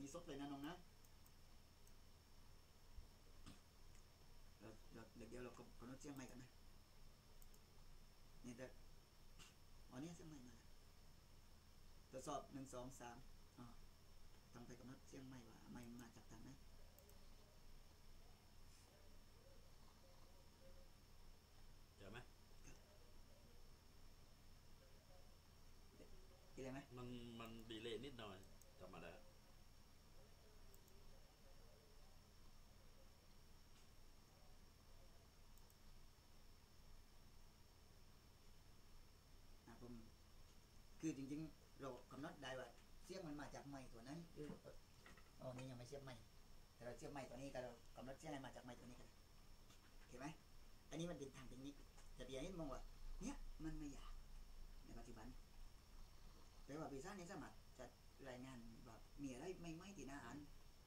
มีซดเลยนะน้องนะเราเราเดี๋ยวเดี๋ยวเราก็กำหนดเชียงใหม่กันนะนี่แต่อ๋อเนี่ยเชียงใหม่มาแล้วตรวจสอบหนึ่งสองสามอ๋อต้องไปกำหนดเชียงใหม่ว่าไม่มาจากทางไหนเจอไหมกินอะไรไหมมันมันดีเลยนิดหน่อยธรรมดา อะผมคือจริงๆ เรากำหนดได้ว่าเสียงมันมาจากไม้ตัวนั้นคือ อ๋อนี่ยังไม่เสียบไม้แต่เราเสียบไม้ตัวนี้ก็เรากำหนดเสียงให้มาจากไม้ตัวนี้กันเห็นไหมอันนี้มันเป็นทางเทคนิคแต่เบียร์นี่มองว่า เนี่ยมันไม่ยากในปัจจุบันแต่ว่าปีซ่าจนี่สามารถจะรายงานแบบมีอะไรไม่ไม่ที่น่าอ่าน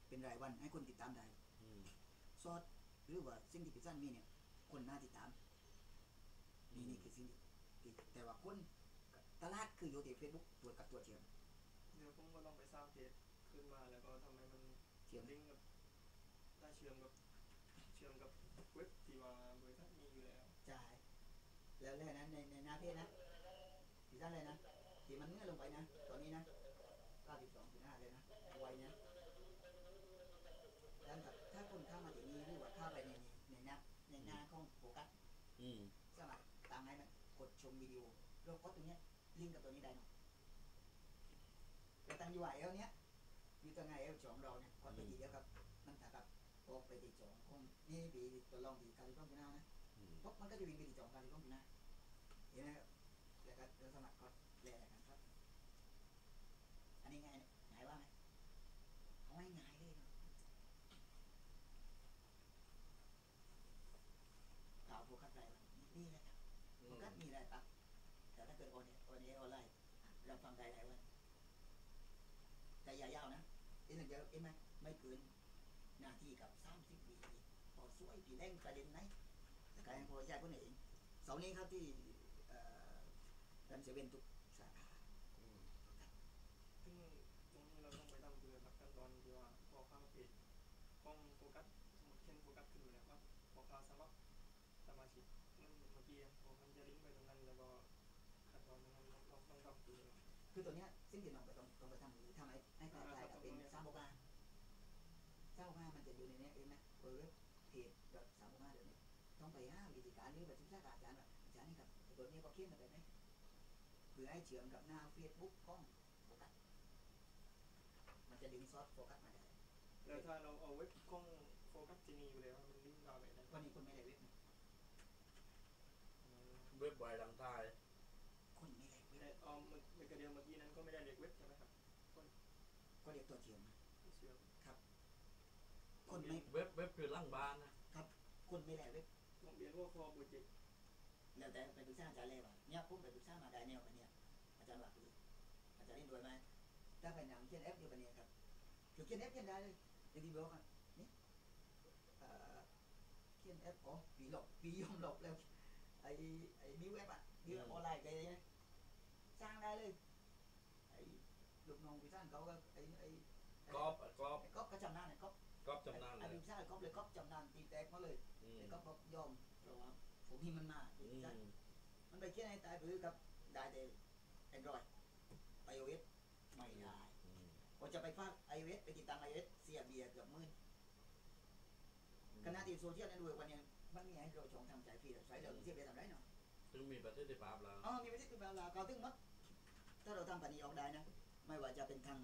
เป็นรายวันให้คนติดตามได้อืมซอสหรือว่าสิ่งที่ปีซ่าจมีเนี่ย คนน่าติดตามนี่นี่คือสิ่งที่ที่แต่ว่าคนตลาดคืออยู่ที่เฟซบุ๊กตัวกับตัวเชื่อมเดี๋ยวผมก็ลองไปสร้างเพจ ขึ้นมาแล้วก็ทำให้มันเชื่อมลิงก์กับได้เชื่อมกับเชื่อมกับเว็บที่ว่าบริษัทมีอยู่แล้วจ่ายแล้วเลยนะในในหน้าเพจนะปีซ่าจเลยนะที่มันเงื่อนลงไปนะตอนนี้นะ92.5เลยนะไวนะแล้วแบบถ้าคนเข้ามาที่นี้หรือว่าเข้าไปในในในหน้าในหน้าของโฟกัสอืมสมัครตามให้มันกดชมวิดีโอเราก็ตรงเนี้ยลิงก์กับตัวนี้ได้เนาะแต่ตังยูไอเอลเนี้ย อยู่ตรงไงเอลจองเราเนี่ยกดไปทีเดียวครับ มันถ้ากับออกไปที่จองคงนี่ปีตัวลองที่การิบ้องกูน่านะอืมปุ๊บมันก็จะวิ่งไปที่จองการิบ้องกูน่าเห็นไหมครับแล้วก็เราสมัครกดแลกกันครับ อันนี้ง่ายไหมง่ายว่าไหมเอาง่ายๆเลยเนาะข่าวโฟกัสรายวันนี่แหละครับมันก็มีอะไรปะแต่ถ้าเกิดโอนเนี่ยโอนเนี่ยออนไลน์เราฟังได้หลายวันแต่อย่ายาวนะ อีกหนึ่งเยวเอ็มไหมไม่เกินหน้าที่กับสามสิบปีพอสวยปีแดงประเด็นไหนการยังพอใจคนเองเสาร์นี้ครับที่รันเซเว่นทุกสาขาซึ่งตรงนี้เราต้องไปทำคือแบบขั้นตอนที่ว่าพอเข้าเพจกล้องโฟกัสสมมติเช่นโฟกัสขึ้นมาแล้วว่าพอเข้าสมัครสมาชิกมันเมื่อกี้พอมันจะลิงก์ไปตรงนั้นแล้วก็ขั้นตอนตรงนั้นเราต้องทำคือ คือตัวเนี้ยสิ่งที่น้องไปต้องต้องไปทำคือทำให้ให้คล้ายๆกับเป็นสามโบกาสามโบกามันจะอยู่ในเนี้ยเองนะเว็บเพจแบบสามโบกาเดี๋ยวนี้ต้องไปห้าวิธีการนี้แบบศึกษากับอาจารย์ว่าอาจารย์นี่ครับตัวนี้ก็เขียนมาแบบไหนเพื่อให้เชื่อมกับหน้าเฟซบุ๊กของโฟกัสมันจะดึงซอสโฟกัสมาได้แล้วถ้าเราเอาเว็บกล้องโฟกัสจะมีอยู่แล้วมันลิงก์เราไปได้วันนี้คนไม่ได้เว็บนะเว็บไวดังใต้คนไม่ได้เว็บ แต่เอา เมื่อกระเดียวเมื่อกี้นั้นก็ไม่ได้เรียกเว็บใช่ไหมครับก็เรียกตัวเชื่อมนะเชื่อมคนไม่เว็บเว็บคือล่างบ้านนะคนไม่ได้เว็บต้องเรียนว่าคอโปรเจกต์แล้วแต่ไปปรึกษาอาจารย์เลยว่าเนี่ยผมไปปรึกษามาได้แนวแบบเนี้ยอาจารย์ว่าคืออาจารย์เล่นด้วยไหมถ้าไปหนังเขียนเอฟอยู่แบบเนี้ยครับคือเขียนเอฟเขียนได้เลยอย่างที่บอกอะนี่เอ่อเขียนเอฟอ๋อปีหลบปียอมหลบแล้วไอ้ไอ้บิวเอฟอะบิวเอฟออนไลน์ไปเลยนะสร้างได้เลยไอ้ลูกน้ องพี่สร้าเขาก็ไอ้ไอ้กอบกอบก๊อฟก็จำนานไอ้ก๊อฟกรอบจำนานไอ้เลยพี่สร้างไอ้ก๊อฟเลยก๊อฟจำนานตีแตกมาเลยไอ้ก๊อฟบอกยอมเพราะว่าผมมีมันมาอืพี่ามันไปเขียนให้ตายหรือกับได้แต่ Android iOS ไม่ได้อืมพอจะไปฟาก iOS ไปติดตั้ง iOS เสียเบียร์เกือบมื่นขณะที่โซเชียลเน็ตเวิร์กวันนี้มันมีให้เราชงทำใจฟรีใช้เรื่องเสียเบียร์ทำได้เนาะถึงมีประเทศที่ภาพแล้วอ๋อมีประเทศที่เวลาเขาถึงมัดถ้าเราทำปานนี้ออกได้นะ ไม่ว่าจะเป็นทาง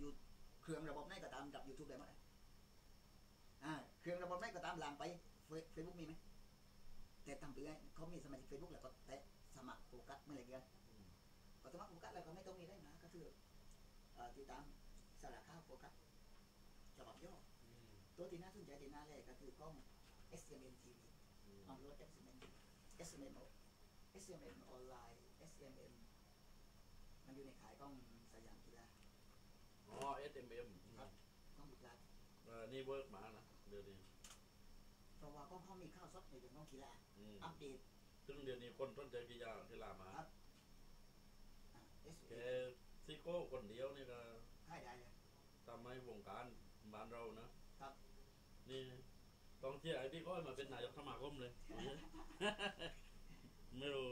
ยูเครื่องระบบไหนก็ตามกับ YouTube ได้หมดเลยอ่าเครื่องระบบไหนก็ตามลามไปเฟซบุ๊กมีไหมแต่ทำเพื่อให้เขามีสมาชิกเฟซบุ๊กแล้วก็แตะสมัครโฟกัสเมื่อไหร่กันอืมก็สมัครโฟกัสอะไรก็ไม่ต้องมีได้นะก็คือเอ่อติดตามสาระข่าวโฟกัสฉบับย่ออืมตัวที่น่าสนใจที่น่าแรกก็คือกล้อง SMN TV อืมออนโหลด SMN SMN SMN ออนไลน์ SMN มันอยู่ในขายกล้องสยามกีฬาอ๋อ SMM ครับกล้องกีฬาเออนี่เวิร์กมานะเดี๋ยวนี้เพราะว่ากล้องเขามีข้าวซดในเรื่องกล้องกีฬาอืมอัปเดตซึ่งเดี๋ยวนี้คนต้นใจกีฬากีฬามาครับอ่าแก SMN ซิโก้คนเดียวนี่ก็ค่ายได้เลยททำให้วงการบ้านเรานะครับ นี่ต้องเชียร์ไอ้พี่ก้อยมาเป็นนายกสมาคมเลย ไม่รู้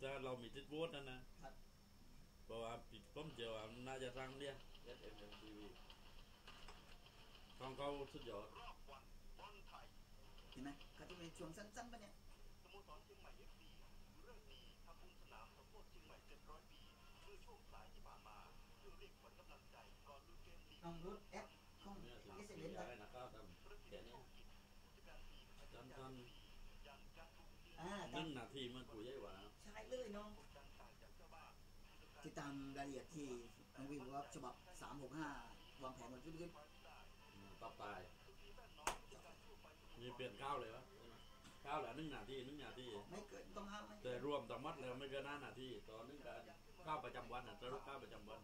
ถ้าเรามีทิศโหวตนั่นนะครับ เพราะว่าพี่ผมเชื่อว่าน่าจะสร้างเนี่ย S M M T V ของเขาสุดยอดเห็นไหมเขาจะเป็นช่วงสั้นๆปะเนี่ยสโมสรเชียงใหม่เอฟซีเรื่องดีทำบุญสนามสมโภชเชียงใหม่700ปีเมื่อช่วงสายที่ผ่านมาเพื่อเรียกขวัญกำลังใจก่อนลุยเกมลีกน้องรถแอปของเนี่ยเอสสิเอ็มยาครับยนะครับทำแค่นี้ผู้จัดการทีมอาจารย์สั้นยังจัดทุกทีมอ่าๆหตานึ่มงนาทีมันกูใหญ่กว่าใช่เลยน้อง ติดตามรายละเอียดที่น้องวิวบอกว่าฉบับ 365 วางแผนวันขึ้นขึ้นอืมตับตายมีเปลี่ยนข้าวเลยวะใช่ไหมข้าวแหละหนึ่งนาทีหนึ่งนาที ไม่เกินต้องห้ามไม่แต่รวมทั้งหมดแล้วไม่เกินห้านาทีต่อหนึ่งการข้าวประจำวันอะสรุปข้าวประจำวัน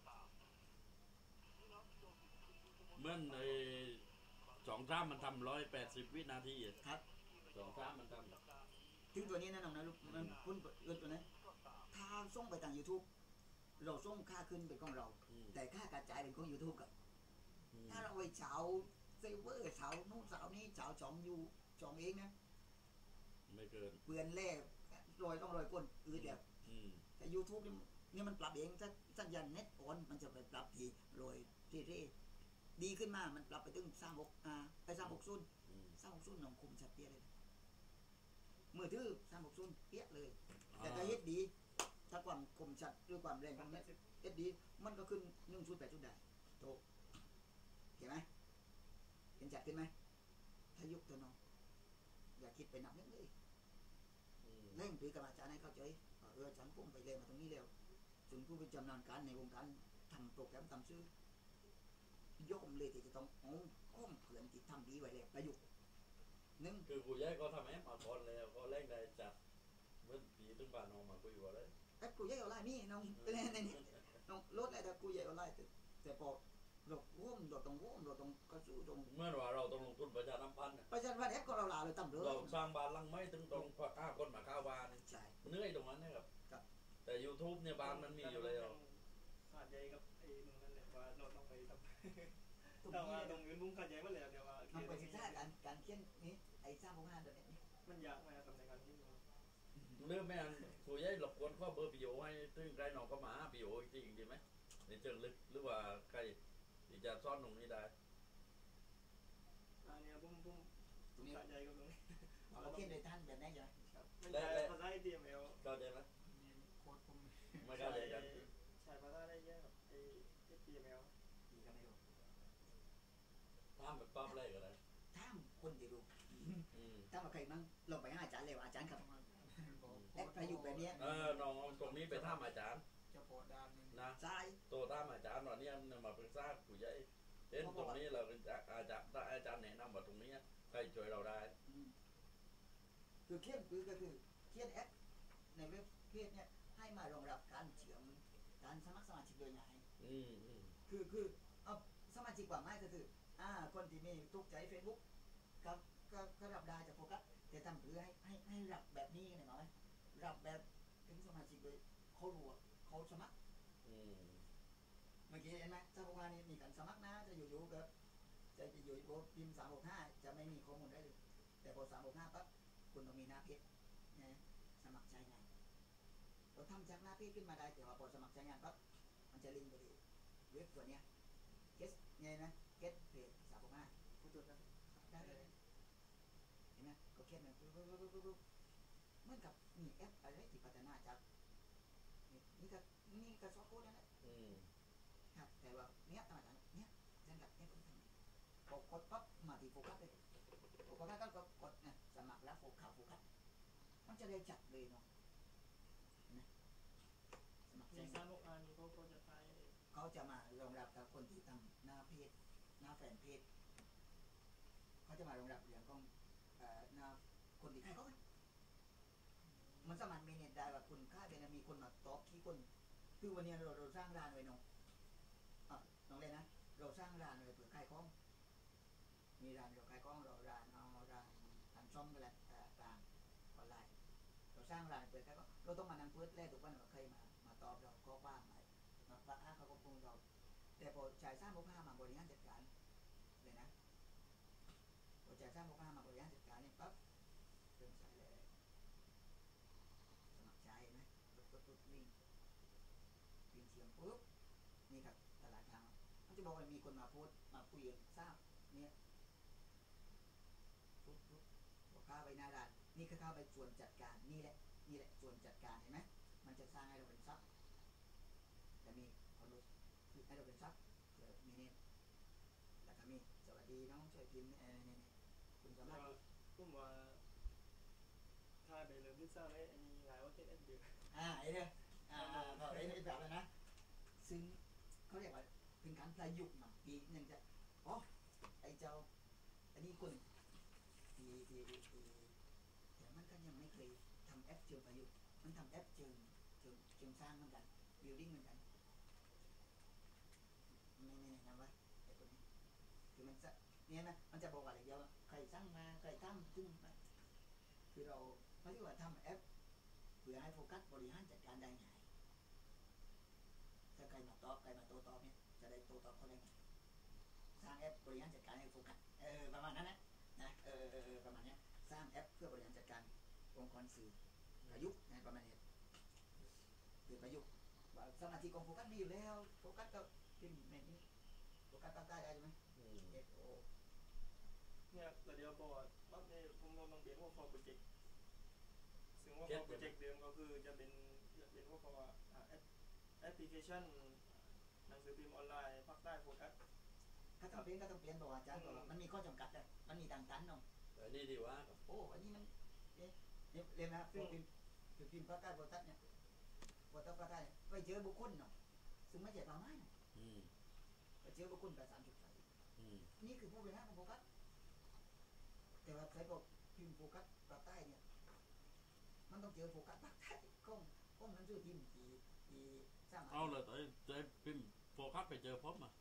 เหมื่อนไอ้สองซ้ำมันทำร้อยแปดสิบวินาทีอะครับ สองซ้ำมันทถึงตัวนี้นะน้องนะลูกมันพุ่นเกินตัวนั้นถ้าส่งไปทาง YouTube เราส่งค่าขึ้นเป็นของเราำอืมแต่ค่ากระจายเป็นของ YouTube กับอืมถ้าเราไปเฉาเซเวอร์เฉานู่นเฉานี้เฉาช่องอยู่ช่องเองนะไม่เกินเปลือนแร่รอยต้องรอยก้นอืดแบบอืมแต่ YouTube นี่นี่มันปรับเองถ้าสัญญาณเน็ตออนมันจะไปปรับทีรอยที่ที่ดีขึ้นมามันปรับไปถึงสามหกอ่าไปสามหกศูนย์อืมสามหกศูนย์น้องคุมชัดเปี้ยเลยมือถือสามหกศูนย์เปี้ยเลย แต่อ่าถ้าเฮ็ดดี ถ้าความคมชัดหรือความแรงของเน็ตเฮ็ดดีมันก็ขึ้นหนึ่งชุดแปดชุดได้โตเห็นไหมเห็นจัดขึ้นไหมถ้ายุคตัวน้องอย่าคิดไปหนักนิดเลยอืมเร่งปีกับอาจารย์ให้เข้าใจว่าเออฉันพุ่งไปเลยมาตรงนี้แล้วส่วนผู้เป็นจำนาญการในวงการทำโปรแกรมทำชื่อย่อมเลยที่จะต้องเอาข้อมเผื่อนที่ทำดีไว้แล้วประยุกต์หนึ่งคือกูย้ายก็ทำให้มาก่อนแล้วก็แรกได้จัดเมื่อปีตึงบ้านน้องมาคุยว่าเลย แอปกูใหญ่ออนไลน์นี่น้องเป็นในนี้น้องลดอะไรแต่กูใหญ่ออนไลน์แต่แต่พอเราว่มเราต้องว่มเราต้องกระสู้ตรงเมื่อว่าเราต้องลงทุนประชาสัมพันธ์ประชันวันแอปก็เราลาเลยต่ำเลยเราสร้างบ้านลังไม่ถึงตรงอ้าคนมาข้าวบ้านใช่เนื่อยตรงนั้นนะครับครับแต่ YouTube เนี่ยบ้านมันมีอยู่แล้วขาดใจกับไอ้นั้นแหละว่าเราต้องไปทำแต่ว่าตรงอื่นบุ้งขาดใจมาแล้วเดี๋ยวว่าน้องไปศึกษาการการเขียนนี้ไอ้สร้างโครงงานตัวนี้มันยากมากกับในการที่มัน เรื่องแม่นกูย้ายหลบกวนข้อเบอร์ปีโอให้ตึงใครน้องก็มาปีโออีกทีดีไหมในเชิงลึกหรือว่าใครที่จะซ่อนตรงนี้ได้อันเนี้ยบุ้งบุ้งตรงนี้ขาดใจกับตรงนี้เราเขียนโดยท่านแบบนี้ใช่ไหมครับมันใช้ภาษา HTML เข้าใจไหมโค้ดผมไม่เข้าใจกันใช้ภาษาได้เยอะกับไอ้ HTML ดีก็ไม่รู้ทำแบบปั๊บอะไรก็ได้ถ้ามคนที่รู้อืมถ้ามาใครมั่งลงไปหาอาจารย์เลยว่าอาจารย์ครับ บอกแอปประยุกต์แบบเนี้ยเออน้องตรงนี้ไปท่ามอาจารย์เจะโปรดด้านหนึงนะใช่ตัวท่ามอาจารย์ตอนนี้มาปรึกษากูย้ายเห็นตรงนี้เราอาจารย์อาจารย์แนะนำว่าตรงนี้ใครช่วยเราได้อืมคือเขียนคือก็คือเขียนแอปในเว็บเพจเนี่ยให้มารองรับการเชื่อมการสมัครสมาชิกโดยง่ายอืมอืมคือคือเอาสมาชิกกว่าไม่ก็คืออ่าคนที่มีทุกใจเฟซบุ๊กก็ก็ก็รับได้จากโฟกัสแต่ทำเพื่อให้ให้ให้รับแบบนี้เนี่ยหน่อย รับแบบถึงสมาชิกโดยเขารู้ว่าเขาสมัครอืมเมื่อกี้เห็นไหมเจ้าพวานี่มีการสมัครนะจะอยู่ๆแบบจะจะอยู่โบพิมพ์สามหกห้าจะไม่มีข้อมูลได้เลย แต่พอสามหกห้าปั๊บคุณต้องมีหน้าเพจนะสมัครใช้งานเราทำจากหน้าเพจขึ้นมาได้แต่ว่าพอสมัครใช้งานปั๊บมันจะลิงก์ไปที่เว็บตัวเนี้ยเกสไงนะเกสเพจสามหกห้าผู้ตรวจการได้เลยเห็นไหมก็เขียนแบบปุ๊บปุ๊บปุ๊บปุ๊บ มือนกับมีแอปอะไรที่พัฒนาจากนี่นี่ก็นี่ก็ซอฟต์โค้ดนั่นแหละอืมครับแต่ว่าเนี้ยธรรมดาเนี้ยเส้นหลักเนี้ยก็ทำพอกดปั๊บมาที่โฟกัสเลยโฟกัสก็กดนะสมัครแล้วโฟกัสโฟกัสมันจะได้จัดเลยเนาะเนไหมสมัครในสามกอันนี้เขาจะใช้เขาจะมารองรับกับคนที่ทำหน้าเพจหน้าแฟนเพจเขาจะมารองรับเรื่องของเอ่อหน้าคนที่ใครเขา มันสามารถมีเน็ตได้ว่าคุณค่าเป็นมีคนมาตอบที่คนคือวันนี้เราเราสร้างร้านไว้น้องอะน้องเลยนะเราสร้างร้านไว้เผื่อขายของมีร้านเราขายของเราร้านเอาร้านทำช่องกันแหละเอ่านออนไลน์เราสร้างร้านเปิดขายของเราต้องมานั่งเปิดแรกทุกวันว่าใครมามาตอบเราข้อความมามาปะทะเขาก็คงเรา แต่พอจ่ายสร้างโมฆะมาบริหารจัดการเลยนะพอจ่ายสร้างโมฆะมาบริหารจัดการเนี่ยปั๊บเริ่มใช้เลยสมัครใจเห็นไหมปุ๊บปุ๊บปุ๊บวิ่งวิ่งเชี ยงปุ๊บนี่ครับตลาดทางมันจะบอกว่ามีคนมาโพสต์มาคุยกันทราบเนี่ยปุ๊บปุ๊บบอกข้าไปหน้าด่านนี่คือข้าไปส่วนจัดการนี่แหละนี่แหละส่วนจัดการเห็นไหมมันจะสร้างให้เราเป็นทรัพย์จะมีคนรู้คือให้เราเป็นทรัพย์เผื่อมีเนี่ยแล้วก็มีสวัสดีน้องช่วยพิมพ์เออเนี่ยเนี่คุณสามารถผมว่าถ้าไปเริ่มพิซซ่าได้อันนี้หลายว่าเจ็ดเอ็ดเดืออ่าไอ้เนี่ยอ่าอ่าพอไอ้ไอ้แบบนั้นนะ ซึ่งเขาเรียกว่าเป็นการประยุกต์มาปีหนึ่งจะอ๋อไอ้เจ้า อันนี้คนปีปีปีแต่มันก็ยังไม่เคยทำแอปเชิงประยุกต์มันทำแอปเชิงเชิงเชิงสร้างเหมือนกัน building เหมือนกันไม่ไม่แนะนำว่าไอ้คนนี้คือมันจะเนี่ยนะมันจะบอกว่าอะไรเดียวว่าใครสร้างมาใครทำซึ่งมันคือเราเขาเรียกว่าทำแอปเพื่อให้โฟกัสบริหารจัดการได้ง่ายถ้าใคร มาตอบใครมาโต้ตอบเนี่ยจะได้โต้ตอบเขาได้ง่ายสร้างแอปบริหารจัดการให้โฟกัสเออประมาณนั้นนะนะเออเออเออประมาณเนี้ยสร้างแอปเพื่อบริหารจัดการองค์กรสื่อประยุกต์นะประมาณนี้คือประยุกต์ว่าสมาชิกของโฟกัสมีอยู่แล้วโฟกัสก็พิมพ์ในนี้โฟกัสตั้งได้ได้ใช่ไหมอืม F O เนี่ยแต่เดียวพอปั๊บเนี่ยผมลองเปลี่ยนว่า for project ซึ่งว่า for project เดิมก็คือจะเป็นจะเป็นว่า for อ่า แอปแอปพลิเคชันหนังสือพิมพ์ออนไลน์ภาคใต้โฟกัส ถ้าต้องเปลี่ยนก็ต้องเปลี่ยนบอกว่าอาจารย์บอกว่ามันมีข้อจำกัดอะมันมีต่างตันเนาะแต่นี่ดีว่าครับโอ้อันนี้มันเอ๊ะเรียนเรียนนะพวกพิมพ์คือพิมพ์พระใต้โบตัสเนี่ยโบตัสพระใต้เนี่ยไปเจอบุคคลเนาะซึ่งไม่ใช่ป่าไม้เนาะอืมไปเจอบุคคลประสานจุดไฟอืมนี่คือผู้บริหารของโฟกัสแต่ว่าใช้บอกพิมพ์โฟกัสภาคใต้เนี่ย มันต้องเจอโฟกัสภาคใต้ก้องก้องนั้นชื่อพิมพ์ที่ที่ สร้างมาเอาเลยแต่แต่พิมพ์โฟกัสไปเจอพบอะ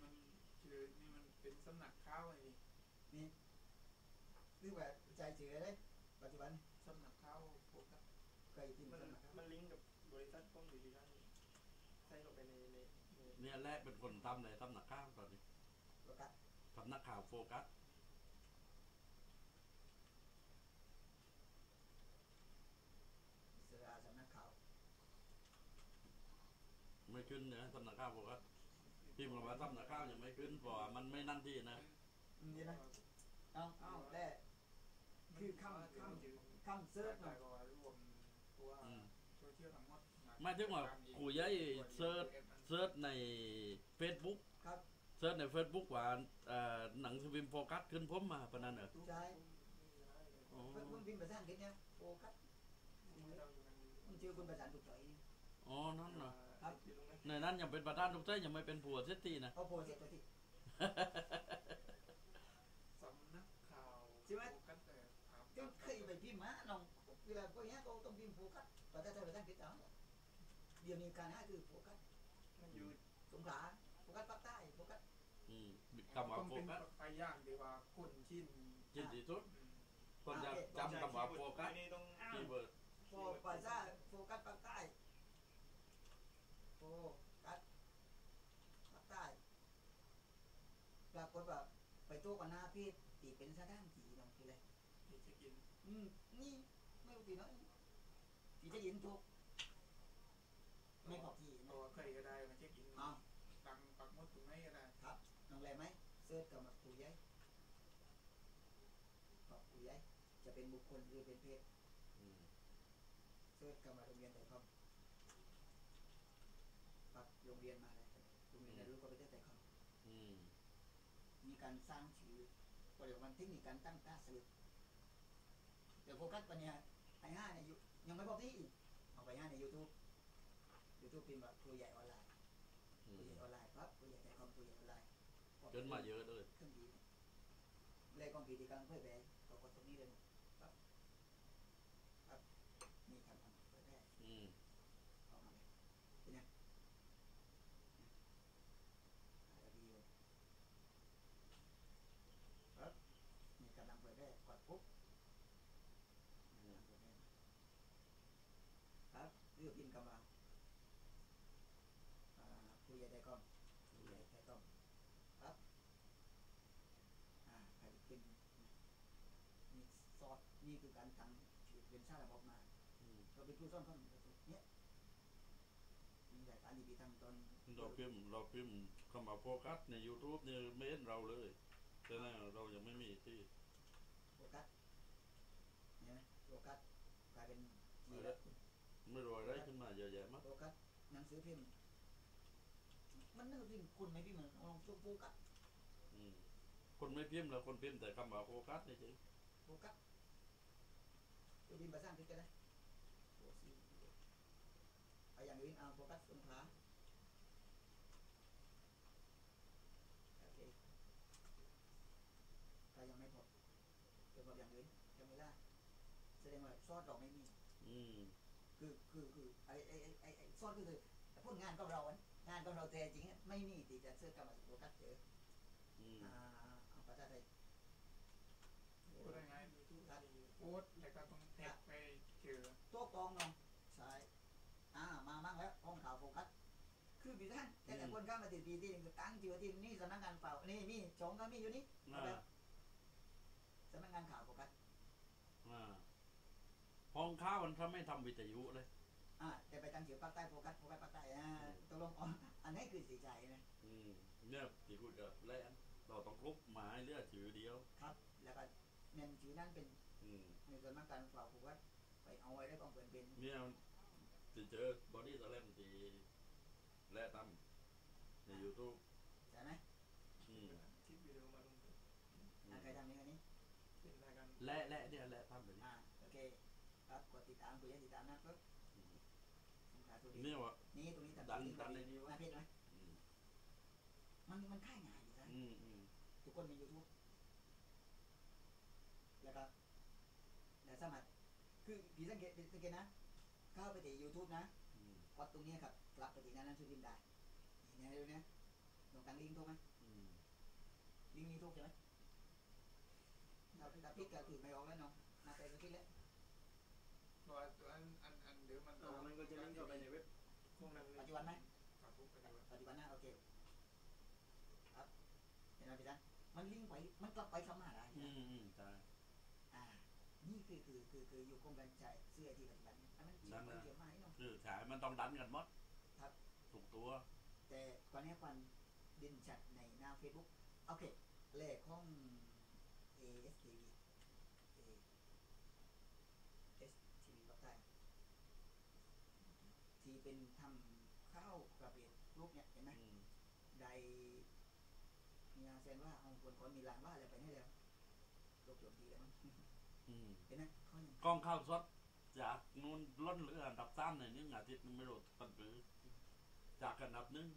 มันคือนี่มันเป็นสำนักข้าวไอ้หรือว่าใจเจอเลยปัจจุบันสำนักข้าวโฟกัสเคยพิมพ์มันสมัครมันลิงก์กับบริษัทของอยู่ที่นั่นใส่เข้าไปในในในเนี่ยแหละเป็นคนทำเลยทำนักข่าวตอนนี้โฟกัสทำนักข่าวโฟกัส เสือสำนักข่าว ไม่ ขึ้นเนี่ยทำนักข่าวโฟกัสพิมพ์ลงมาทำนักข่าวยังไม่ขึ้นเพราะว่ามันไม่นั่นที่นะอืมนี่นะเอาเอาแต่คือคำคำจือคำเซิร์ชแต่เนาะก็ว่ารวมตัวอืมโซเชียลทั้งหมดหมายถึงว่าครูย้ายเซิร์ชเซิร์ชใน Facebook ครับเซิร์ชใน Facebook ว่าเอ่อหนังสือพิมพ์โฟกัสขึ้นพบมาปะนั้นเหรอใช่อ๋อเพิ่งเพิ่งพิมพ์ภาษาอังกฤษเนี่ยโฟกัสมันชื่อคุณภาษาถูกใจนี่ อ๋อนั่นเหรอครับในนั้นยังเป็นประธานทุกท่านยังไม่เป็นผัวเสียทีนะเอาโพสเสร็จตัวที่สำนักข่าวใช่ไหมโฟกัสแต่ถามก็เคยไปพิมพ์มาน้องเวลาพวกเนี้ยเขาต้องพิมพ์โฟกัสภาษาไทยภาษาอังกฤษเอาเดี๋ยวนี้การหาคือโฟกัสมันอยู่สงขลาโฟกัสภาคใต้โฟกัสอืมคำว่าต้องโฟเป็นกัสไปย่างดีว่าคนชินจินที่สุดอืมคนจะจำคำว่าโฟกัสนี่ต้องคีย์เวิร์ดโฟภาษาโฟกัสภาคใต้โฟ กัสภาคใต้ปรากฏว่าไปโต้กันหน้าพี่ตีเป็นสถานที่น้องคืออะไรมีเช็คอิน อืมนี่ไม่รู้กี่น้อยที่จะยินถูกไม่บอกที่เพนะราะว่าเคยก็ได้มาเช็คอินอ้าวตังปักหมดตรงไหนก็ได้น้องแรมไหมเสิร์ชกับมาคุยยัยบอกคุยยัยจะเป็นบุคคลหรือเป็นเพศอืมเสิร์ชกับมาโรงเรียนไทยคอมปัก โรงเรียนมาเลยโรงเรียนเรียนรู้ก็ไปได้แต่คอมอืมมีการสร้างชื่อก็เรียกว่ามันเทคนิคการตั้งค่าสลิปเดี๋ยวโฟกัสปัญญาไอ้ห้าในยูยังไม่พอที่อีกเอาไปห้าในยูทูบยูทูบพิมพ์แบบครูใหญ่ออนไลน์อืครูมใหญ่ออนไลน์ปั๊บครูใหญ่ไทยคอมครูใหญ่ออนไลน์จนมาเยอะเลยเครื่องดีเนี่ยเลยกองผีที่กำลังเผยแพร่เรากดตรงนี้เลยปั๊บปั๊บนี่ครับอันเผยแพร่ อืม ออกมาเลยเป็นยังอ่าวิดีโอปั๊บนี่กำลังเผยแพร่กด ปุ๊บกำลังเผยแพร่ปั๊บเลือกพิมพ์กำลังอ่าคุยผู้ใหญ่ได้กล้องผู้ใหญ่ได้ก้องครับอ่าใครเป็นนี่ซอสนี่คือการทำชีวิตเป็นชาติระบบมาอืมเราเป็นครูสอนคนเนี่ยมีรายการดีๆทำตอนเราพิมพ์เราพิมพ์คำว่าโฟกัสใน YouTube เนี่ยไม่เห็นเราเลยแต่นั่นเรายังไม่มีที่ โฟกัสเห็นไหมโฟกัสกลาย เป็นจีอะไรแล้วไม่รู้อะไรขึ้นมาเยอะแยะมากโฟกัสหนังสือพิมพ์ มันนึกถึงคุณไหมพี่เหมือนลองโฟกัสอืมคนไม่พิมพ์แล้วคนพิมพ์แต่คำว่าโฟกัสนี่จริงโฟกัสตัวดินภาษาอังกฤษก็ได้โฟซีเอาอย่างอื่นเอาโฟกัสสงขลาโอเคก็ยังไม่พอเกี่ยวกับอย่างอื่นยังไม่ได้แสดงว่าซอสเราไม่มี อืมคือคือคือไอไอไอไอไอซอสก็คือพูดงานกับเราอะงานกับเราแต่จริงๆไม่มีที่จะเสื้อกรรมสิโฟกัสเจออืมอ่าเอาภาษาไทยพูดได้ไงยูทูบมีโพสต์แล้วก็ต้องแท็กไปเจอโต๊ะกองเนาะใช่อ่ามามั่งแล้วห้องข่าวโฟกัสคือพี่ท่านแต่แต่คนเข้ามาติดปีที่หนึ่งคือตั้งจิวที่นี่สำนักงานเปล่านี่มีสองก็มีอยู่นี่อ่าสำนักงานข่าวโฟกัสอ่าห้ องข้าวมันถ้าไม่ทำวิทยุเลยอ่าแต่ไปตั้งจิวภาคใต้โฟกัสโฟกัสภาคใต้อ่าตกลงอ๋ออันนี้คือสีใจนะอืมเนี่ยที่พูดกับแลนเราต้องครบหมายเลือดชื่อเดียว ครับ แล้วก็เน้นชื่อนั้นเป็น อืมในสำนักงานข่าวโฟกัสไปเอาไว้ได้กองเปิดเป็นเนี่ยที่เจอบอดี้สแลมที่แลตั้มใน YouTube ใช่ไหมอืมคลิปวิดีโอมาลงเป็นอ่าใครทำนี้อันนี้เป็นรายการและและเนี่ยและทำแบบนี้อ่าโอเคครับกดติดตามคุยติดตามนะปึ๊บอืมสงขลาตัวนี้เนี่ยว่านี่ตรงนี้ดันตรงดันในนี้หวะน้าเพจไหมอืมมันมันค่ายง่ายดีนะอืมอืมทุกคนมี YouTube แล้วก็แล้วสามารถคือพี่สังเกตสังเกตนะ เข้าไปที่ YouTube นะอืมกดตรงนี้ครับกลับไปที่หนั้นนั้นช่วยพิมพ์ได้นี่นะดูนะตรงกลางลิงก์ถูกไหมอืมลิงก์นี้ถูกใช่ไหมถ้าถ้าพิดก็คือไม่ออกแล้วเนาะมาไปก็คิดแล้วตัวตัวอันอันอันเดี๋ยวมัน อ่ามันก็จะลิงก์เข้าไปในเว็บของนั้นเลปัจยจุบันไหมกับพวกปฏิบัติปัจจุบันนะโอเคครับเห็นไหมพี่จันมันลิงก์ไปมันกลับไปคำมาได้อืนะมอืมใช่อ่า นี่คือคือคือคืออยู่กรมการจ่ายเสื้อที่ปัจจุบันอันนั้นจริงมันเกี่ยวมากเนาะคือฉายมันต้องดันกันหมดครับถูกตัว แต่ตอนนี้ควันเดินชัดในหน้า Facebook โอเคเลขของ ASTV ASTV ภาคใต้ที่เป็นทำข้าว ประเภทรูปเนี่ยเห็นไหมอืมได้มีอาเซนว่าเอาคนคนมีลานว่าอะไรไปให้แล้วโลกโจมตีแล้วมั้งอืมเห็นไหมเขายังกองข้าวสดจากนู้นล้นเหลืออันดับสามในนึงอาทิตย์นึงไม่รู้ปันปือจากอันดับหนึ่ง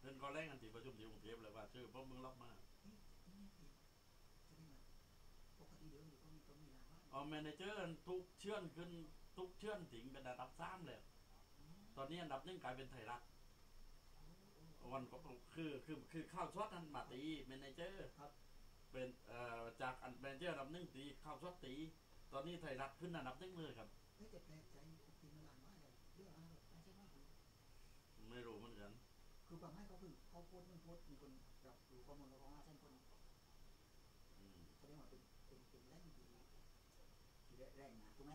เดินก็แรกกันที่ประชุมที่กรุงเทพเลยว่าชื่อพวกมึงรับมานี่ดีจะได้มาปกติเดิมอยู่ก็มีก็มีลานว่าเอาแมเนเจอร์ทุกเชื่อนขึ้นทุกเชื่อนถึงเป็นอันดับสามเลย ตอนนี้อันดับหนึ่งกลายเป็นไทยรัฐวันก็คือคือคือข้าวสดนั้นมาตีแมเนเจอร์ครับ เป็นเอ่อจากอันแมเนเจอร์อันดับหนึ่งตีข้าวสดตี ตอนนี้ไทยรัฐขึ้นอันดับหนึ่งเลยครับเฮ้ยแต่แปลกใจปกติมันลานว่าอะไรเรื่องอะไรแบบไม่ใช่ว่าคือไม่รู้เหมือนกันคือความให้เขาคือเขาโพสต์มันโพสต์มีคนรับรู้ข้อมูลเราของห้าเส้นคนอืมเขาเรียกว่าเป็นเป็นเป็นแรงดีที่แรงนะถูกไหม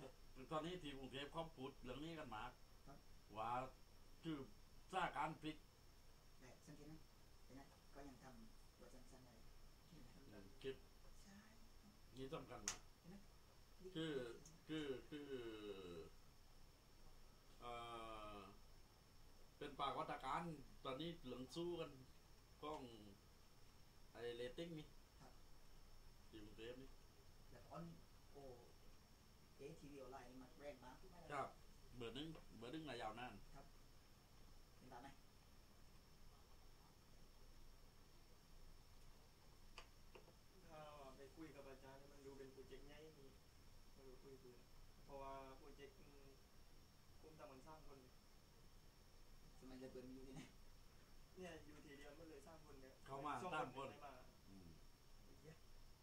ตอนนี้ที่กรุงเทพเขาพูดเรื่องนี้กันมากครับ ว่าคือสร้างการพลิกแต่สังเกตนะเห็นไหมก็ยังทำตัวสั้นๆอะไรเห็นไหมคลิปใช่นี้สำคัญมากนี่คือคือคือเอ่อเป็นปรากฏการณ์ตอนนี้เหลืองสู้กันกล้องไอเรตติ้งนี่ที่กรุงเทพนี่แต่ตอนโอ้เอทีวีออนไลน์นี่มันแรงมากถูกไหมครับ เบอร์หนึ่งเบอร์หนึ่งระยาวนานเห็นตามไหมถ้าไปคุยกับอาจารย์มันดูเป็นโปรเจกต์ใหญ่มีมันดูคุยคุยเพราะว่าโปรเจกต์คุ้มทำมันสร้างคนสมัยจะเปิดมีอยู่ที่ไหนเนี่ยอยู่ทีเดียวมันเลยสร้างคนเนี่ยเข้ามาสองตามคน ไม่มาอืม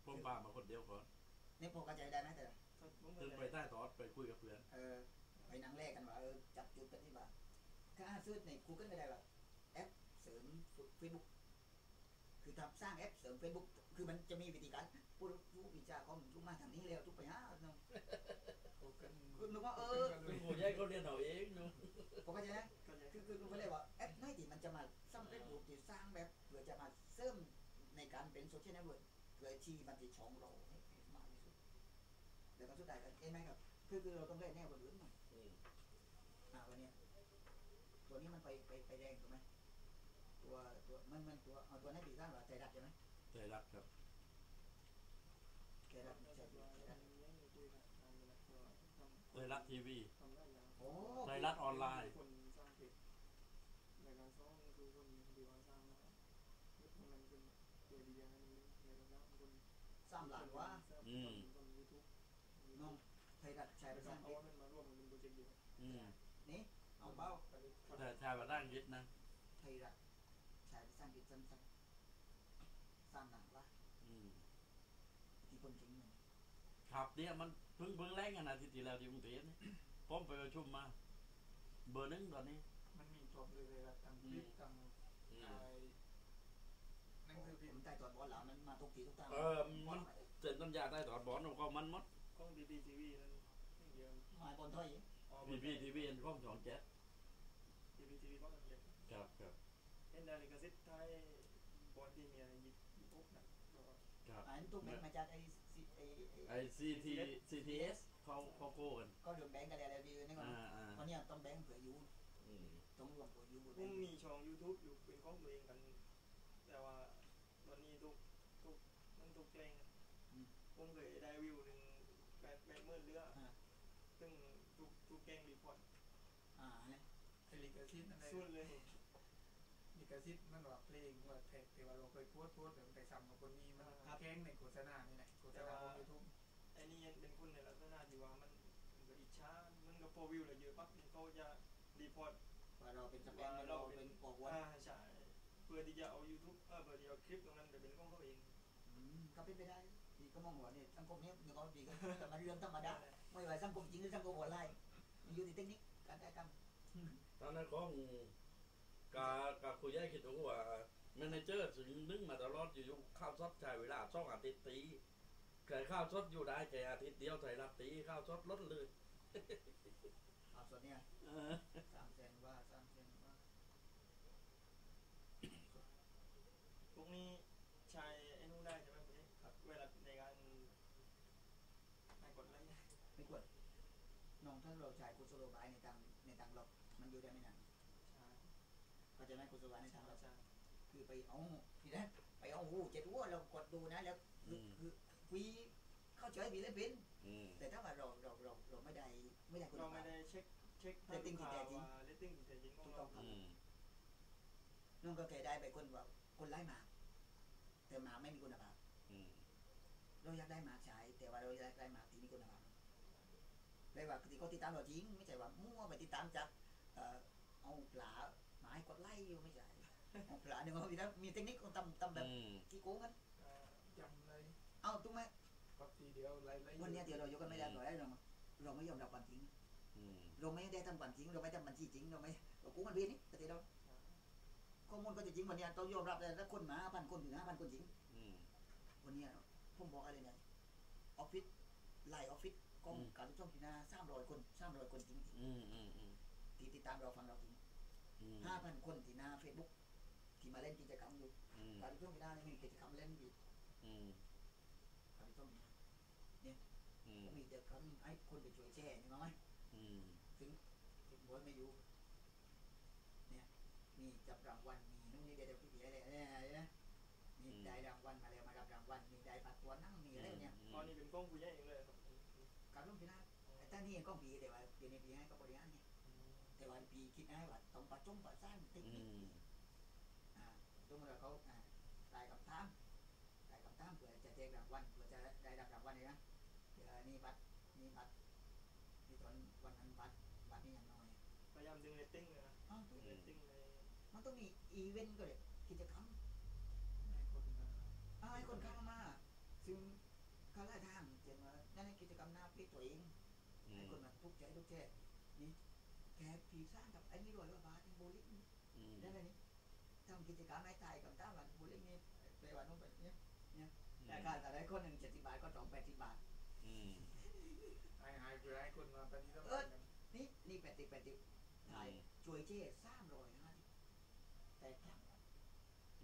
ผมพามาคนเดียวก่อนนี่พอเข้าใจได้ไหมแต่ละผมก็ขึ้นเลยไปใต้ทอดไปคุยกับเพื่อนเออ ไปหนังแรกกันว่าเออจับจุดปฏิบัติไอถ้าซื้อใน Google ก็ได้ว่าแอปเสริม Facebook คือทำสร้างแอปเสริม Facebook คือมันจะมีวิธีการผู้รู้วิชาของลูกมาทางนี้แล้วทุกไปหาเนาะกูเกิลคือนึกว่าเออคุณผู้ใหญ่เขาเรียนเอาเองเนาะผมเข้าใจนะก็จะคือคือคือไม่ได้ว่าแอปไหนที่มันจะมาสร้างเฟซบุ๊กที่สร้างแบบเพื่อจะมาเสริมในการเป็นโซเชียลเน็ตเวิร์กเพื่อที่มันจะช่องเราให้ให้มากที่สุดแล้วก็สุดท้ายกันเห็นไหมครับ คือคือเราต้องได้แนวกว่าอื่นหน่อย อืม อ่าวันเนี้ย ตัวนี้มันไปไปไปแรงถูกไหมตัวตัวมันมันตัวเอาตัวไหนปีสร้างว่าใจรัดใช่ไหมใจรักครับใจรัดก็ใจจะรัดว่าใจรัดยังไม่คุยกันนานเลยนะก็ทำใจรักทีวีทำได้อย่างโอ้ใจรักออนไลน์คนสร้างเพจในการซ้อมคือคนดีว่าสร้างมายุคนั้นเป็นตัวดีอย่างนั้นในการสร้างคนสามหลังว่าอืมคนยูทูบน้องไทยรัฐใช้ใช้ไปไปสสร้าร้างงเอเอางมันมารวมกันเป็นโปรเจกต์เดียวอืม นี่เอาเบ้า แต่ชายว่าด้านยึดนะไทยรัฐใช้ไปสร้างกิจสั้นๆสร้างหนังว่าอืมที่คนจริงมันครับเนี่ยมันเพิ่งเพิ่งแรงกันอาทิตย์ที่แล้วที่กรุงเทพนี่ผมไปประชุมมา เบอร์หนึ่งตอนนี้ มันมีจบเลยเลยละตั้งคลิปตั้งอืมไอ้หนังสือพิผมพ์ใต้ตัวบอลหลามันมาทุกทีทุกทางเออมันเซ็นสัญญาได้ตอนบอลของเขามันหมดกล้องบีบีทีวีนั้นไม่เดียวมาบอลถ้อย อ๋อ พีพีทีวีข้องสองเจ็ด บีบีทีวีก็มันเดียว ครับครับเอ็นดาลิกาซิตไทยบอลที่เมียยิบยิบปุ๊บนะแล้วก็ครับอันตุ๊กแบงมาจากไอ้ซีไอ้ไอซีทีซีทีเอสเขาเขาโกกันก็เรื่องแบงกันแล้วแล้วดีนี่ก่อนอ่าอ่าเพราะเนี่ยต้องแบงเผื่ออยู่อืมต้องรวมเผื่ออยู่ผมมีช่อง YouTube อยู่เป็นของตัวเองกัน แต่ว่าตอนนี้ทุกทุกมันทุกแจ้งผมเคยได้วิวหนึ่งแปดแปดหมื่นเรือซึ่งทุกทุกแกงรีพอร์ตอ่าเนี่ยไอ้ลิขสิทธิ์นั่นเองสุดเลย ลิขสิทธิ์มันว่าเพลงว่าแท็กแต่ว่าเราเคยโพสต์โพสต์แบบไปซ้ำกับคนนี้มันแข้งในโฆษณานี่แหละโฆษณาของยูทูบไอ้นี่ยังเป็นคนในลักษณะที่ว่ามันมันก็อิจฉามันก็พอวิวเลยเยอะปั๊บนี่เขาจะรีพอร์ตว่าเราเป็นสแปมเราเป็นปอกวันอ่าใช่เพื่อที่จะเอา YouTube เออเพื่อที่จะเอาคลิปตรงนั้นไปเป็นของเขาเองก็เป็นไปได้ดีก็มองว่าเนี่ยสังคมนี้มันก็ดีก็แต่มันเรื่องธรรมดาไม่ว่าสังคมจริงหรือสังคมออนไลน์มันอยู่ที่เทคนิคการได้กรรมตอนนั้นของ กากาคุยให้คิดดูว่าแมเนเจอร์ถึงนึงมาตลอดอยู่ๆข้าวซดใช้เวลาสองอาทิตย์ตีเคยข้าวซดอยู่ได้แค่อาทิตย์เดียวไทยรัฐตีข้าวซดลดเลยเอาส่วนเนี้ยเออสามแสนว่าสามแสนว่าพวกนี้ใช้ไอ้นู่นได้ใช่ไหมพวกนี้ครับเวลาในการในกดไลค์ไม่ควรน้องถ้าเราใช้กุศโลบายในทางในทางลบมันอยู่ได้ไม่นานใช่ เข้าใจไหมกุศโลบายในทางลบใช่คือไปเอาพี่นะไปเอาหูเจ็ดหัวเรากดดูนะ แล้วคือคือวีเข้าใจบีและเป็นอืมแต่ถ้าว่าเราเราเราเราไม่ได้ไม่ได้คุณเราภาไม่พได้เช็คเช็ค Rating ที่แท้จริงเลตติ้งที่แท้จริงของเราอืมน้องก็เคยได้ไปคนว่าคนไล่หมา แต่หมาไม่มีคุณภาพอืมเราอยากได้หมาใช้แต่ว่าเราอยากได้หมาที่มีคุณภาพเลยว่าที่เขาติดตามเราจริง ไม่ใช่ว่ามั่วไปติดตามจากเอ่อเอาปลา หมาให้กดไล่อยู่ไม่ใช่เอาปลาเนี่ยเขามีนะมีเทคนิคของตำตำแบบอืมกี่โกงกันอ่าจำเลยเอาถูกไหมปักทีเดียวไล่ไล่วันเนี้ยที่เราอยู่กันไม่ได้เราได้เราเราไม่ยอมรับความจริงอืมเราไม่ได้ทำความจริงเราไม่ทำบัญชีจริงเราไม่เรากู้มันเพี้ยนนี่แต่ที่เราข้อมูลก็จะจริงวันเนี้ยต้องยอมรับเลยถ้าคนมาห้าพันคนถึงห้าพันคนจริงอืมวันเนี้ยผมบอกอะไรเนี่ยออฟฟิศไลน์ออฟฟิศกองอืมการช่องที่นาสามร้อยคนสามร้อยคนจริงอืมอืมอืมที่ติดตามเราฟังเราจริงอืม ห้าพันคนที่หน้าเฟซบุ๊กที่มาเล่นกิจกรรมอยู่อืมการช่องที่นาเนี่ยมีกิจกรรมเล่นอยู่อืมการช่องที่นาอืมมีกิจกรรมให้คนไปช่วยแชร์นี่มั้งไหมอืมถึงบอยไม่อยู่ เนี่ย มีจับรางวัลมีนู่นนี่เดี๋ยวพี่เดี๋ยวอะไรเนี่ยมีได้รางวัลมาแล้วมารับรางวัลมีได้ปัดตัวนั่งมีอะไรเนี่ยตอนนี้เป็นกล้องผู้ใหญ่เองเลยครับการลงพินาศแต่ถ้านี่ก็ปีแต่ว่าปีนี้ปีให้ก็บริหารเนี่ยแต่ว่าปี คิดให้ว่าต้องประจงประสานเทคอืนิคมอ่าตรงนั้นเขาอ่าได้คำถามได้คำถามเพื่อจะแจกรางวัลเพื่อจะได้รับรางวัลเลยนะเดี๋ยวนี่บัตรนี่บัตรนี่ตอนวันนั้นบัตรบัตรนี่อย่างน้อยพยายามดึงเรตติ้งเลยนะอ้าวดึงเรตติ้งในมันต้องมีอีเวนต์ก็เลยกิจกรรมให้คนมาอ่าให้คนเข้ามา ซึ่งเขาไล่ทางเช่นว่านั่นในกิจกรรมหน้าพลิกตัวเองอืให้มคนมาทุกใจทุกแช่นี่ท แกผีสร้างกับไอ้นี่รวยว่าบาทโบลิ่งอืมได้ไหมนี่ทำกิจกรรมให้ตายกับต้าวันโบลิ่งนี่ไปวันนู้นไปเนี่ยแต่การแต่ละคนหนึ่งเจ็ดสิบบาทก็สองแปดสิบบาทอืมหายหายเพื่อให้คนมาปฏิสัมพันธ์กันนี่นี่แปดสิบแปดสิบถ่ายช่วยเจ๊สร้างรอยห้าสิบแต่ครั้ง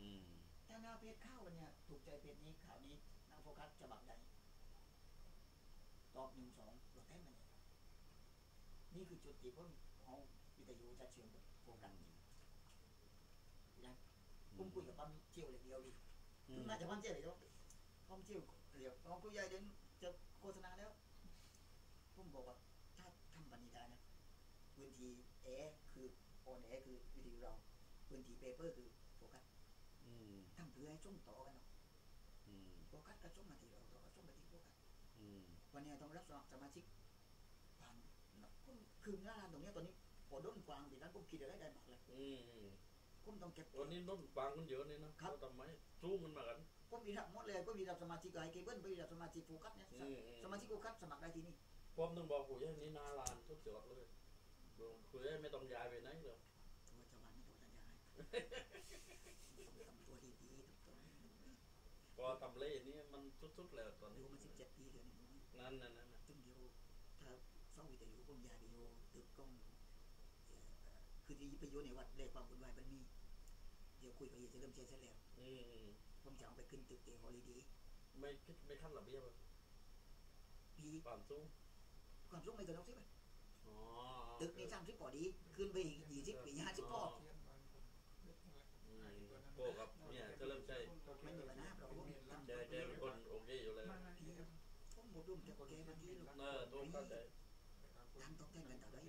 อืมถ้าหน้าเพจเข้าเนี่ย ถูกใจเพจนี้ข่าวนี้นางโฟกัสฉบับใดตอบหนึ่งสองตัวแท้มันเนี่ยนี่คือจุดที่ผม เอาวิทยุจะเชื่อมกับโฟกัสจริงนะผมคุยกับปั๊มเจียวเลยเดียวดิอืมน่าจะปั๊มเจียวเลยเดียวปั๊มเจียวเดี๋ยวลองคุยใหญ่เดินจะโฆษณาแล้วผมบอกว่าถ้าทำบันนี้ได้นะพื้นที่แอร์คือออนแอร์คือวิทยุเราพื้นที่เปเปอร์คือโฟกัสอืมทำเพื่อให้ช่วงต่อกันเนาะอืมโฟกัสก็ช่วงมาทีเราเราก็ช่วงมาทีโฟกัสอืมวันนี้ต้องรับสมัครสมาชิกผ่านนะ คุณคือหน้าร้านตรงเนี้ยตอนนี้พอด้นกวางดินั้นผมคิดอะไรได้มากเลยอืมอืมผมต้องเก็บ วันนี้น้นฟังกันเยอะนี่นะครับ เราทำไมสู้มันมากันผมมีรับหมดเลยผมมีรับสมาชิกไอเคเบิลผมมีรับสมาชิกโฟกัสเนี่ยอืมอืม สมาชิกโฟกัสสมัครได้ที่นี่ผมต้องบอกผู้ใหญ่นี่นาลานทุกจอดเลยผู้ใหญ่ไม่ต้องย้ายไปไหนเลยตัวชาวบ้านไม่โดนสัญญาให้ทำตัวดีๆถูกต้องพอทำเล่นี่มันสุดๆแล้วตอนอนี้ยู่มาสิบเจ็ดปีเลยนี่ นั่นนั่นนั่นน่ะตึงเดียว ถ้าเฝ้าวิทยุผมย้ายไปอยู่ตึกกล้องเอ่อคือที่ไปอยู่ในวัดเลขความวุ่นวายมันมีเดี๋ยวคุยกับเฮียจะเริ่มเช็ดเสร็จแล้วอืมอืมผมจะเอาไปขึ้นตึกเอฮอลิเดย์ไม่คิดไม่ขั้นระเบียบอะปีความสูงความสูงไม่เกินหกสิบอะอ๋อตึกนี้สามสิบปอดี ขึ้นไปอีกยี่สิบปีห้าสิบปอเทียนมันผมเล็กนั่นแหละอืมหายตัวนั้นโกกับเนี่ยจะเริ่มใช้ไม่มีปัญหาเราผมทำแกแกเป็นคนโอเคอยู่แล้วไม่ไม่พี่ผมหมดรุ่มแต่แกมาที่ลูกเออตัวเข้าใจ ทำต้องแจ้งกันต่อได้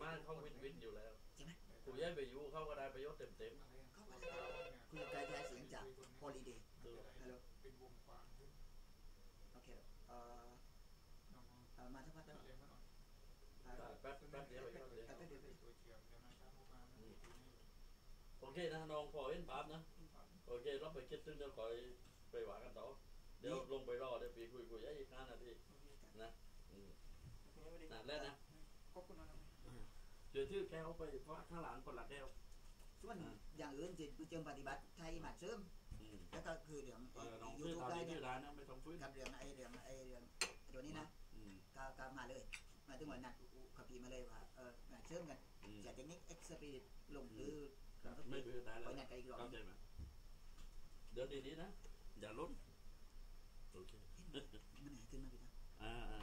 ม่านเขาวินวินอยู่แล้วใช่ไหมผู้ใหญ่ไปอยู่เข้าก็ได้ประโยชน์เต็มเต็มเข้ามาแล้วคุยกระจายเสียงจากฮอลิเดย์ฮัลโหลเป็นวงกว้างโอเคเอ่อน้องมาสักพักเรียมาหน่อยแป๊บแป๊บเดียวไปแป๊บเดียวแป๊บเดียวตัวเชื่อมเดี๋ยวนะครับพวกมานโอเคนะน้องพอเห็นภาพนะ โอเคเราไปคิดถึงเดี๋ยวคอยไปหวากันต่อเดี๋ยวลงไปรอเดี๋ยวปีคุยคุยอีกห้านาทีนะ อืมนั่นแหละนะขอบคุณนะครับเดี๋ยวที่แกเขาไปฟาดข้างหลังคนละแก้ว ส่วนอย่างอื่นจะเชิงปฏิบัติไทยหมัดเสริมอืมแล้วก็คือเรื่องเออน้องยูชื่อทูบตามได้ที่เนี่ยชื่อร้านนะไม่ต้องฟื้นกับเรื่องไอ้เรื่องไอ้เรื่องตัวนี้นะอืมก็ก็มาเลยมาถึงวันนัดขับพีมาเลยว่าเออมาเชื่อมกันอืมจากเทคนิคเอ็กซ์เพรสลงหรือไม่เบื่อตายไปแล้วนัดกันอีกรอบเข้าใจไหมเดี๋ยวดีๆนะ อย่าล้นโอเค มันหายขึ้นมาพี่ตาอ่าอ่า